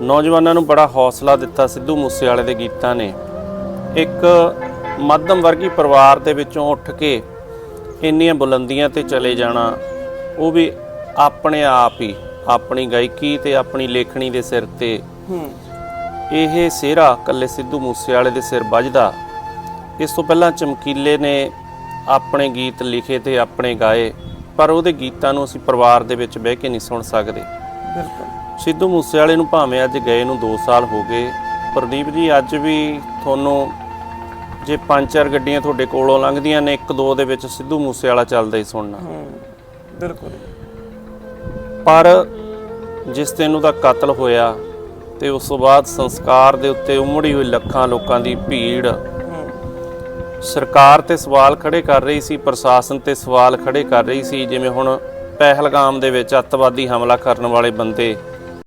ਨੌਜਵਾਨਾਂ ਨੂੰ ਬੜਾ ਹੌਸਲਾ ਦਿੱਤਾ ਸਿੱਧੂ ਮੂਸੇਵਾਲੇ ਦੇ ਗੀਤਾਂ ਨੇ। ਇੱਕ ਮੱਧਮ ਵਰਗੀ ਪਰਿਵਾਰ ਦੇ ਵਿੱਚੋਂ ਉੱਠ ਕੇ ਇੰਨੀਆਂ ਬੁਲੰਦੀਆਂ ਤੇ ਚਲੇ ਜਾਣਾ ਉਹ ਵੀ ਆਪਣੇ ਆਪ ਹੀ ਆਪਣੀ ਗਾਇਕੀ ਤੇ ਆਪਣੀ ਲੇਖਣੀ ਦੇ ਸਿਰ ਤੇ। ਇਹ ਸਿਹਰਾ ਕੱਲੇ ਸਿੱਧੂ ਮੂਸੇਵਾਲੇ ਦੇ ਸਿਰ ਵੱਜਦਾ। ਇਸ ਤੋਂ ਪਹਿਲਾਂ ਚਮਕੀਲੇ ਨੇ ਆਪਣੇ ਗੀਤ ਲਿਖੇ ਤੇ ਆਪਣੇ ਗਾਏ ਪਰ ਉਹਦੇ ਗੀਤਾਂ ਨੂੰ ਅਸੀਂ ਪਰਿਵਾਰ ਦੇ ਵਿੱਚ ਬਹਿ ਕੇ ਨਹੀਂ ਸੁਣ ਸਕਦੇ। ਬਿਲਕੁਲ। ਸਿੱਧੂ ਮੂਸੇਵਾਲੇ ਨੂੰ ਭਾਵੇਂ ਅੱਜ ਗਏ ਨੂੰ 2 ਸਾਲ ਹੋ ਗਏ ਪ੍ਰਦੀਪ ਜੀ ਅੱਜ ਵੀ ਤੁਹਾਨੂੰ ਜੇ ਪੰਜ ਚਾਰ ਗੱਡੀਆਂ ਤੁਹਾਡੇ ਕੋਲੋਂ ਲੰਘਦੀਆਂ ਨੇ ਇੱਕ ਦੋ ਦੇ ਵਿੱਚ ਸਿੱਧੂ ਮੂਸੇਵਾਲਾ ਚੱਲਦਾ ਹੀ ਸੁਣਨਾ। ਹੂੰ ਬਿਲਕੁਲ। ਪਰ ਜਿਸ ਦਿਨ ਉਹਦਾ ਕਤਲ ਹੋਇਆ ਤੇ ਉਸ ਤੋਂ ਬਾਅਦ ਸੰਸਕਾਰ ਦੇ ਉੱਤੇ ਉਮੜੀ ਹੋਈ ਲੱਖਾਂ ਲੋਕਾਂ ਦੀ ਭੀੜ ਸਰਕਾਰ ਤੇ ਸਵਾਲ ਖੜੇ ਕਰ ਰਹੀ ਸੀ ਪ੍ਰਸ਼ਾਸਨ ਤੇ ਸਵਾਲ ਖੜੇ ਕਰ ਰਹੀ ਸੀ ਜਿਵੇਂ ਹੁਣ ਪਹਿਲਗਾਮ ਦੇ ਵਿੱਚ ਅੱਤਵਾਦੀ ਹਮਲਾ ਕਰਨ ਵਾਲੇ ਬੰਦੇ